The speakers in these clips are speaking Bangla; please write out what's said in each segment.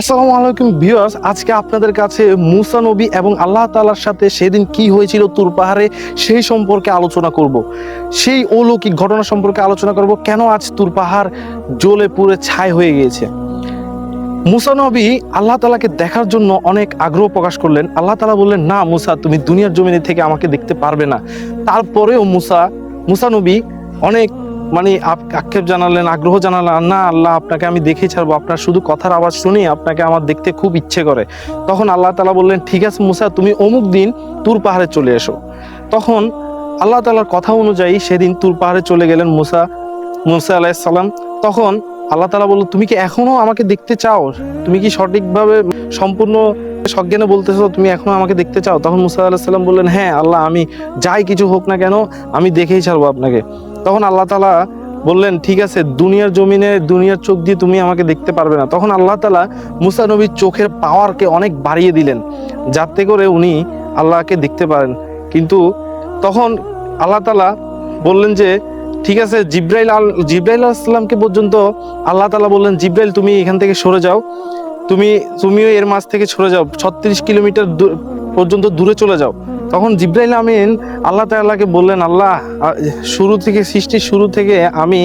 আসসালামু আলাইকুম ভিউয়ার্স, আজকে আপনাদের কাছে মুসা নবী এবং আল্লাহ তাআলার সাথে সেদিন কি হয়েছিল তুর পাহাড়ে সেই সম্পর্কে আলোচনা করব। সেই অলৌকিক ঘটনা সম্পর্কে আলোচনা করব, কেন আজ তুর পাহাড় জ্বলে পুড়ে ছাই হয়ে গিয়েছে? মুসা নবী আল্লাহ তালাকে দেখার জন্য অনেক আগ্রহ প্রকাশ করলেন। আল্লাহ তালা বললেন, না মুসা, তুমি দুনিয়ার জমিনে থেকে আমাকে দেখতে পারবে না। তারপরেও মুসা মুসা নবী অনেক মানে আক্ষেপ জানালেন, আগ্রহ জানালেন, না, আল্লাহ আপনাকে আমি দেখে ছাড়বো। আপনার শুধু কথার আওয়াজ শুনি আপনাকে আমার দেখতে খুব ইচ্ছে করে। তখন আল্লাহ তালা বললেন, ঠিক আছে মুসা, তুমি অমুক দিন তুর পাহাড়ে চলে এসো। তখন আল্লাহ তালার কথা অনুযায়ী সেদিন তুর পাহাড়ে চলে গেলেন মুসা মুসা আলাইসাল্লাম তখন আল্লাহ তালা বলল, তুমি কি এখনও আমাকে দেখতে চাও? তুমি কি সঠিকভাবে সম্পূর্ণ সজ্ঞানে বলতেছো, তুমি এখনও আমাকে দেখতে চাও? তখন মুসা আলাহিসাল্লাম বললেন হ্যাঁ আল্লাহ, আমি যাই কিছু হোক না কেন, আমি দেখেই ছাড়বো আপনাকে। তখন আল্লাহ তালা বললেন, ঠিক আছে, দুনিয়ার জমিনে দুনিয়ার চোখ দিয়ে তুমি আমাকে দেখতে পারবে না। তখন আল্লাহ তালা মুসা নবীর চোখের পাওয়ারকে অনেক বাড়িয়ে দিলেন যাতে করে উনি আল্লাহকে দেখতে পারেন। কিন্তু তখন আল্লাহ তালা বললেন যে, ঠিক আছে, জিব্রাইল আল, জিব্রাইল আসলামকে পর্যন্ত আল্লাহ তালা বললেন, জিব্রাইল, তুমি এখান থেকে সরে যাও। তুমি, তুমিও এর মাঝ থেকে সরে যাও। ছত্রিশ কিলোমিটার পর্যন্ত দূরে চলে যাও। তখন জিব্রাইল আমিন আল্লাহ তাআলাকে বললেন, আল্লাহ শুরু থেকে, সৃষ্টির শুরু থেকে আমি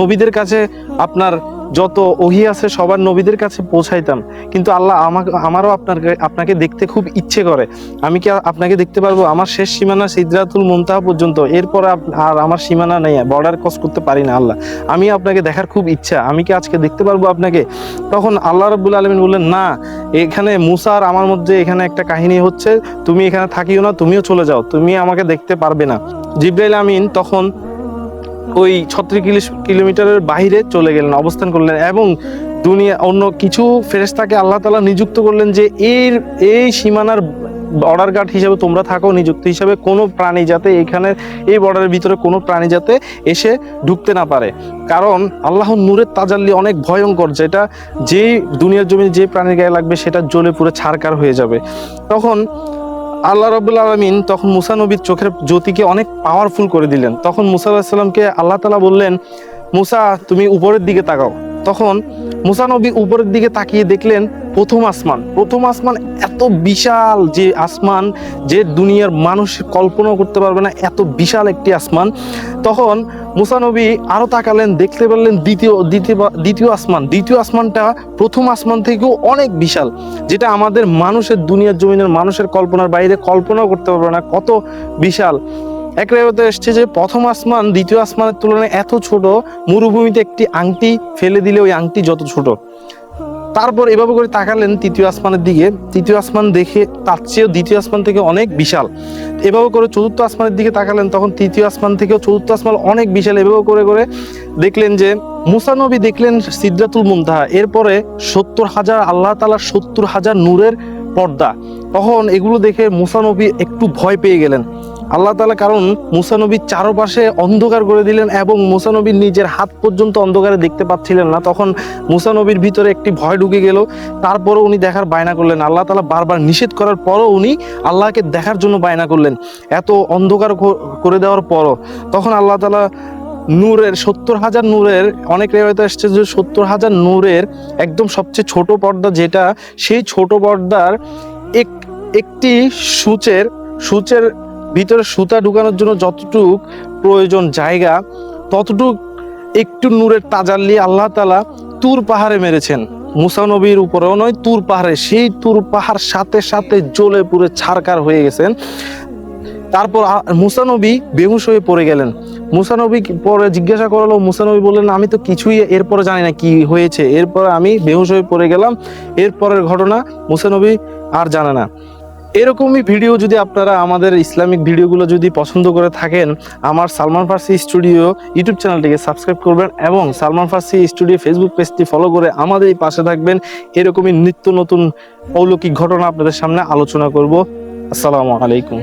নবীদের কাছে আপনার যত ওহি আছে সবার নবীদের কাছে পৌঁছাইতাম। কিন্তু আল্লাহ আমাকে, আমারও আপনার আপনাকে দেখতে খুব ইচ্ছে করে। আমি কি আপনাকে দেখতে পারব? আমার শেষ সীমানা সিদ্রাতুল মুনতাহা পর্যন্ত। এরপর আর আমার সীমানা নেই বর্ডার ক্রস করতে পারি না আল্লাহ। আমি আপনাকে দেখার খুব ইচ্ছা। আমি কি আজকে দেখতে পারব আপনাকে? তখন আল্লাহ রাব্বুল আলমিন বললেন, না এখানে মুসার আমার মধ্যে এখানে একটা কাহিনী হচ্ছে, তুমি এখানে থাকিও না, তুমিও চলে যাও, তুমি আমাকে দেখতে পারবে না। জিব্রাইল আমিন তখন ওই ছত্রিশ কিলোমিটারের বাহিরে চলে গেলেন, অবস্থান করলেন এবং দুনিয়া অন্য কিছু ফেরেস্তাকে আল্লাহ তালা নিযুক্ত করলেন যে এর এই সীমানার বর্ডার গার্ড হিসেবে তোমরা থাকো, নিযুক্ত হিসেবে কোনো প্রাণী যাতে এখানে এই বর্ডারের ভিতরে কোনো প্রাণী যাতে এসে ঢুকতে না পারে। কারণ আল্লাহর নূরের তাজাল্লি অনেক ভয়ঙ্কর, যেটা যেই দুনিয়ার জমি যে প্রাণীর গায়ে লাগবে সেটা জ্বলে পুরো ছারকার হয়ে যাবে। তখন আল্লাহ রবুল্লা আলমিন তখন মুসা নবীর চোখের জ্যোতিকে অনেক পাওয়ারফুল করে দিলেন। তখন মুসা আলাহিসাল্লামকে আল্লাহ তালা বললেন, মুসা, তুমি উপরের দিকে তাকাও। তখন মুসা নবী উপরের দিকে তাকিয়ে দেখলেন প্রথম আসমান। প্রথম আসমান এত বিশাল যে আসমান যে দুনিয়ার মানুষ কল্পনা করতে পারবে না, এত বিশাল একটি আসমান। তখন মুসা নবী আরও তাকালেন, দেখতে পারলেন দ্বিতীয় দ্বিতীয় দ্বিতীয় আসমান। দ্বিতীয় আসমানটা প্রথম আসমান থেকেও অনেক বিশাল, যেটা আমাদের মানুষের দুনিয়ার জমিনের মানুষের কল্পনার বাইরে কল্পনাও করতে পারবে না, কত বিশাল। এক রেওয়াতে এসছে যে প্রথম আসমান, দ্বিতীয় আসমানের তুলনায় এত ছোট, মরুভূমিতে একটি আংটি ফেলে দিলে ওই আংটি যত ছোট। তারপর এভাবে করে তাকালেন তৃতীয় আসমানের দিকে। তৃতীয় আসমান দেখে তার চেয়েও দ্বিতীয় আসমান থেকে অনেক বিশাল। এভাবে করে চতুর্থ আসমানের দিকে তাকালেন, তখন তৃতীয় আসমান থেকেও চতুর্থ আসমান অনেক বিশাল। এভাবে করে করে দেখলেন যে মুসানবী দেখলেন সিদ্ধাতুল মুনতাহা। এরপরে সত্তর হাজার, আল্লাহ তালার সত্তর হাজার নূরের পর্দা। তখন এগুলো দেখে মুসানবী একটু ভয় পেয়ে গেলেন। আল্লাহ তালা কারণ মুসানবীর চারপাশে অন্ধকার করে দিলেন এবং মুসানবীর নিজের হাত পর্যন্ত অন্ধকারে দেখতে পাচ্ছিলেন না। তখন মুসানবীর ভিতরে একটি ভয় ঢুকে গেল। তারপরও উনি দেখার বায়না করলেন। আল্লাহ তালা বারবার নিষেধ করার পরও উনি আল্লাহকে দেখার জন্য বায়না করলেন। এত অন্ধকার করে দেওয়ার পরও। তখন আল্লাহ তালা নূরের সত্তর হাজার নূরের, অনেক রেওয়ায়তে আসছে যে সত্তর হাজার নূরের একদম সবচেয়ে ছোট পর্দা যেটা, সেই ছোট পর্দার একটি সূচের সূচের ভিতরে সুতা ঢুকানোর জন্য যতটুক প্রয়োজন জায়গা, ততটুক একটু নূরের তাজাল্লি আল্লাহ তালা তুর পাহাড়ে মেরেছেন। মুসানবীর উপরেও নয়, তুর পাহাড়ে। সেই তুর পাহাড় সাথে সাথে জ্বলে পুরে ছারকার হয়ে গেছেন। তারপর আ- মুসা নবী বেহুশ হয়ে পড়ে গেলেন। মুসা নবী কি- পরে জিজ্ঞাসা করালো মুসানবী বললেন, আমি তো কিছুই এরপরে জানি না কি হয়েছে। এরপরে আমি বেহুশ হয়ে পড়ে গেলাম। এরপরের ঘটনা মুসানবী আর জানে না। এরকমই ভিডিও যদি আপনারা আমাদের ইসলামিক ভিডিওগুলো যদি পছন্দ করে থাকেন, আমার সালমান ফার্সি স্টুডিও ইউটিউব চ্যানেলটিকে সাবস্ক্রাইব করবেন এবং সালমান ফার্সি স্টুডিও ফেসবুক পেজটি ফলো করে আমাদের এই পাশে থাকবেন। এরকমই নিত্য নতুন অলৌকিক ঘটনা আপনাদের সামনে আলোচনা করব। আসসালামু আলাইকুম।